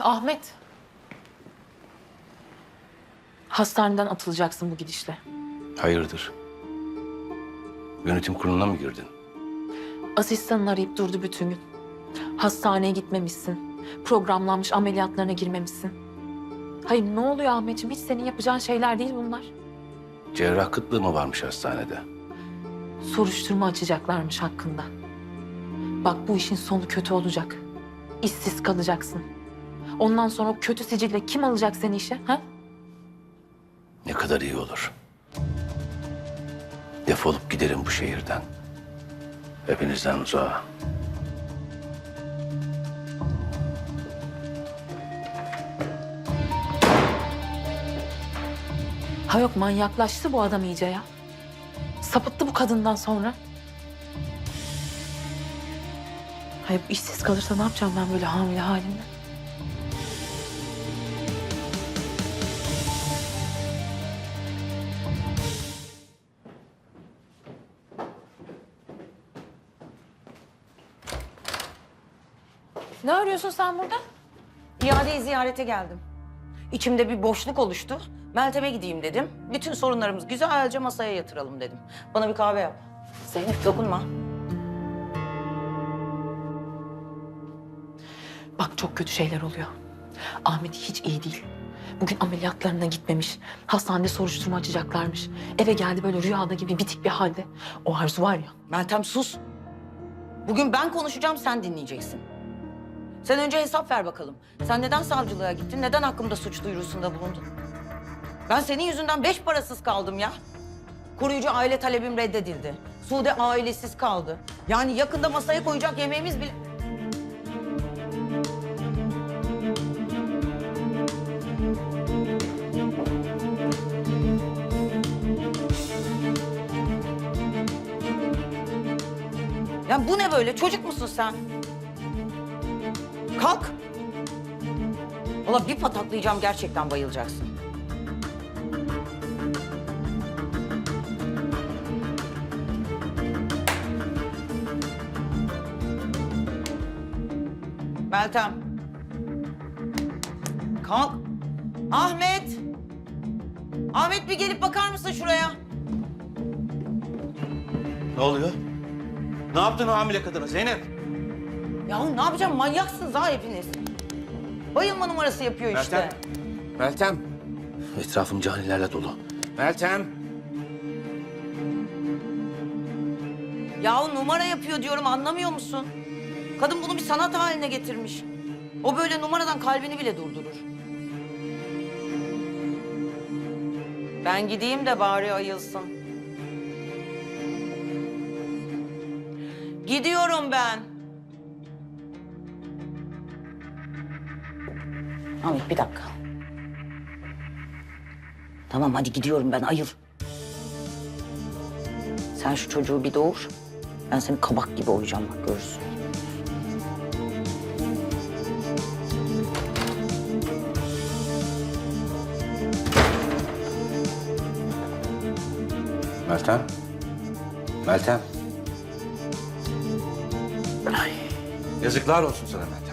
Ahmet. Hastaneden atılacaksın bu gidişle. Hayırdır? Yönetim kuruluna mı girdin? Asistanın arayıp durdu bütün gün. Hastaneye gitmemişsin. Programlanmış ameliyatlarına girmemişsin. Hayır ne oluyor Ahmetciğim? Hiç senin yapacağın şeyler değil bunlar. Cerrah kıtlığı mı varmış hastanede? Soruşturma açacaklarmış hakkında. Bak bu işin sonu kötü olacak. İşsiz kalacaksın. Ondan sonra o kötü sicille kim alacak seni işe? Ha? Ne kadar iyi olur. Defolup giderim bu şehirden. Hepinizden uzağa. Ha yok manyaklaştı bu adam iyice ya. Sapıttı bu kadından sonra. Hayır işsiz kalırsa ne yapacağım ben böyle hamile halimle? Ne arıyorsun sen burada? İadeyi ziyarete geldim. İçimde bir boşluk oluştu. Meltem'e gideyim dedim. Bütün sorunlarımızı güzelce masaya yatıralım dedim. Bana bir kahve yap. Zeynep dokunma. Bak çok kötü şeyler oluyor. Ahmet hiç iyi değil. Bugün ameliyatlarına gitmemiş. Hastanede soruşturma açacaklarmış. Eve geldi böyle rüyada gibi bitik bir halde. O arzu var ya. Meltem sus. Bugün ben konuşacağım sen dinleyeceksin. Sen önce hesap ver bakalım. Sen neden savcılığa gittin? Neden hakkımda suç duyurusunda bulundun? Ben senin yüzünden beş parasız kaldım ya. Koruyucu aile talebim reddedildi. Sude ailesiz kaldı. Yani yakında masaya koyacak yemeğimiz bile... Ya bu ne böyle? Çocuk musun sen? Kalk. Valla bir pataklayacağım gerçekten bayılacaksın. Meltem. Kalk. Ahmet. Ahmet bir gelip bakar mısın şuraya? Ne oluyor? Ne yaptın hamile kadına Zeynep? Yahu ne yapacağım? Manyaksınız ha hepiniz. Bayılma numarası yapıyor işte. Meltem. Meltem. Etrafım canilerle dolu. Meltem. Yahu numara yapıyor diyorum anlamıyor musun? Kadın bunu bir sanat haline getirmiş. O böyle numaradan kalbini bile durdurur. Ben gideyim de bari ayılsın. Gidiyorum ben. Ahmet bir dakika. Tamam hadi gidiyorum ben ayıl. Sen şu çocuğu bir doğur. Ben seni kabak gibi oyacağım bak görürsün. Meltem. Meltem. Yazıklar olsun sana Meltem.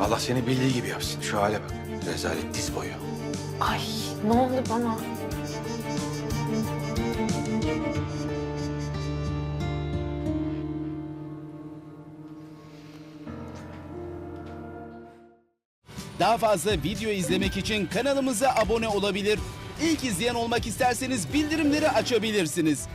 Allah seni bildiği gibi yapsın. Şu hale bak. Rezalet diz boyu. Ay ne oldu bana? Daha fazla video izlemek için kanalımıza abone olabilir. İlk izleyen olmak isterseniz bildirimleri açabilirsiniz.